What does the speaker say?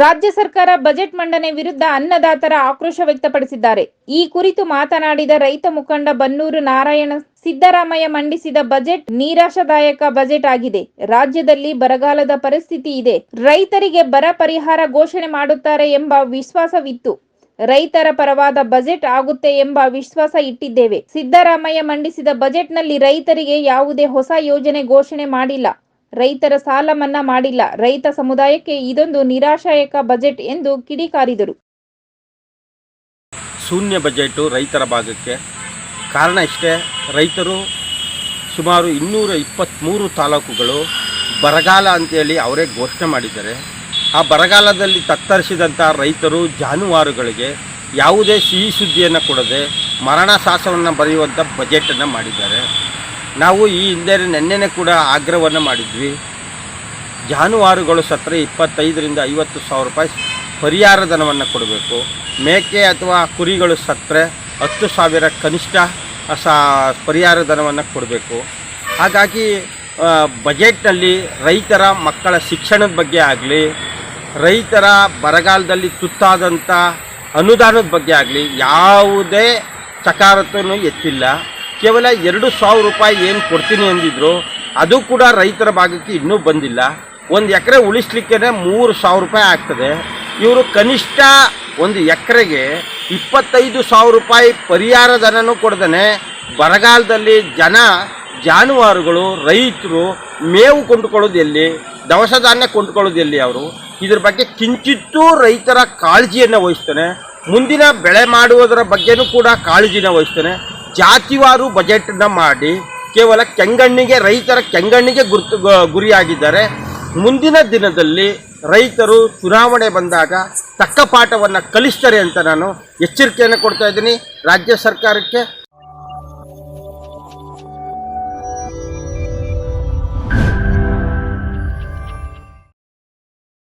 ರಾಜ್ಯ ಸರ್ಕಾರ ಬಜೆಟ್ ಮಂಡನೆ ವಿರುದ್ಧ ಅನ್ನದಾತರ ಆಕ್ರೋಶ ವ್ಯಕ್ತಪಡಿಸಿದ್ದಾರೆ. ಈ ಕುರಿತು ಮಾತನಾಡಿದ ರೈತ ಮುಖಂಡ ಬನ್ನೂರು ನಾರಾಯಣ, ಸಿದ್ದರಾಮಯ್ಯ ಮಂಡಿಸಿದ ಬಜೆಟ್ ನಿರಾಶಾದಾಯಕ ಬಜೆಟ್ ಆಗಿದೆ. ರಾಜ್ಯದಲ್ಲಿ ಬರಗಾಲದ ಪರಿಸ್ಥಿತಿ ಇದೆ. ರೈತರಿಗೆ ಬರ ಪರಿಹಾರ ಘೋಷಣೆ ಮಾಡುತ್ತಾರೆ ಎಂಬ ವಿಶ್ವಾಸವಿತ್ತು. ರೈತರ ಪರವಾದ ಬಜೆಟ್ ಆಗುತ್ತೆ ಎಂಬ ವಿಶ್ವಾಸ ಇಟ್ಟಿದ್ದೇವೆ. ಸಿದ್ದರಾಮಯ್ಯ ಮಂಡಿಸಿದ ಬಜೆಟ್ನಲ್ಲಿ ರೈತರಿಗೆ ಯಾವುದೇ ಹೊಸ ಯೋಜನೆ ಘೋಷಣೆ ಮಾಡಿಲ್ಲ. ರೈತರ ಸಾಲ ಮನ್ನಾ ಮಾಡಿಲ್ಲ. ರೈತ ಸಮುದಾಯಕ್ಕೆ ಇದೊಂದು ನಿರಾಶಾಯಕ ಬಜೆಟ್ ಎಂದು ಕಿಡಿಕಾರಿದರು. ಶೂನ್ಯ ಬಜೆಟ್ ರೈತರ ಭಾಗಕ್ಕೆ. ಕಾರಣ ಇಷ್ಟೇ, ರೈತರು ಸುಮಾರು ಇನ್ನೂರ ಇಪ್ಪತ್ತ್ಮೂರು ತಾಲೂಕುಗಳು ಬರಗಾಲ ಅಂತೇಳಿ ಅವರೇ ಘೋಷಣೆ ಮಾಡಿದ್ದಾರೆ. ಆ ಬರಗಾಲದಲ್ಲಿ ತತ್ತರಿಸಿದಂಥ ರೈತರು ಜಾನುವಾರುಗಳಿಗೆ ಯಾವುದೇ ಸಿಹಿ ಸುದ್ದಿಯನ್ನು ಕೊಡದೆ ಮರಣ ಶಾಸನವನ್ನು ಬರೆಯುವಂಥ ಬಜೆಟನ್ನು ಮಾಡಿದ್ದಾರೆ. ನಾವು ಈ ಹಿಂದೆ ನಿನ್ನೆನೆ ಕೂಡ ಆಗ್ರಹವನ್ನು ಮಾಡಿದ್ವಿ. ಜಾನುವಾರುಗಳು ಸತ್ತರೆ ಇಪ್ಪತ್ತೈದರಿಂದ ಐವತ್ತು ಸಾವಿರ ರೂಪಾಯಿ ಪರಿಹಾರ ಧನವನ್ನು ಕೊಡಬೇಕು. ಮೇಕೆ ಅಥವಾ ಕುರಿಗಳು ಸತ್ತರೆ ಹತ್ತು ಸಾವಿರ ಕನಿಷ್ಠ ಸಾ ಪರಿಹಾರ ಧನವನ್ನು ಕೊಡಬೇಕು. ಹಾಗಾಗಿ ಬಜೆಟ್ನಲ್ಲಿ ರೈತರ ಮಕ್ಕಳ ಶಿಕ್ಷಣದ ಬಗ್ಗೆ ಆಗಲಿ, ರೈತರ ಬರಗಾಲದಲ್ಲಿ ತುತ್ತಾದಂಥ ಅನುದಾನದ ಬಗ್ಗೆ ಆಗಲಿ ಯಾವುದೇ ಸಕಾರತ್ವನೂ ಎತ್ತಿಲ್ಲ. ಕೇವಲ ಎರಡು ಸಾವಿರ ರೂಪಾಯಿ ಏನು ಕೊಡ್ತೀನಿ ಅಂದಿದ್ರು, ಅದು ಕೂಡ ರೈತರ ಭಾಗಕ್ಕೆ ಇನ್ನೂ ಬಂದಿಲ್ಲ. ಒಂದು ಎಕರೆ ಉಳಿಸ್ಲಿಕ್ಕೆ ಮೂರು ಸಾವಿರ ರೂಪಾಯಿ ಆಗ್ತದೆ. ಇವರು ಕನಿಷ್ಠ ಒಂದು ಎಕರೆಗೆ ಇಪ್ಪತ್ತೈದು ಸಾವಿರ ರೂಪಾಯಿ ಪರಿಹಾರ ಧನನೂ ಕೊಡ್ದೇ ಬರಗಾಲದಲ್ಲಿ ಜನ, ಜಾನುವಾರುಗಳು, ರೈತರು ಮೇವು ಕೊಂಡುಕೊಳ್ಳೋದು ಎಲ್ಲಿ, ದವಸ ಧಾನ್ಯ ಕೊಂಡುಕೊಳ್ಳೋದು ಎಲ್ಲಿ ಅವರು? ಇದ್ರ ಬಗ್ಗೆ ಕಿಂಚಿತ್ತೂ ರೈತರ ಕಾಳಜಿಯನ್ನು ವಹಿಸ್ತಾನೆ. ಮುಂದಿನ ಬೆಳೆ ಮಾಡುವುದರ ಬಗ್ಗೆನೂ ಕೂಡ ಕಾಳಜಿನ ವಹಿಸ್ತಾನೆ. ಜಾತಿವಾರು ಬಜೆಟನ್ನು ಮಾಡಿ ಕೇವಲ ಕೆಂಗಣ್ಣಿಗೆ, ರೈತರ ಕೆಂಗಣ್ಣಿಗೆ ಗುರುತು ಗುರಿಯಾಗಿದ್ದಾರೆ ಮುಂದಿನ ದಿನದಲ್ಲಿ ರೈತರು ಚುನಾವಣೆ ಬಂದಾಗ ತಕ್ಕ ಪಾಠವನ್ನು ಕಲಿಸ್ತಾರೆ ಅಂತ ನಾನು ಎಚ್ಚರಿಕೆಯನ್ನು ಕೊಡ್ತಾ ಇದ್ದೀನಿ. ರಾಜ್ಯ ಸರ್ಕಾರಕ್ಕೆ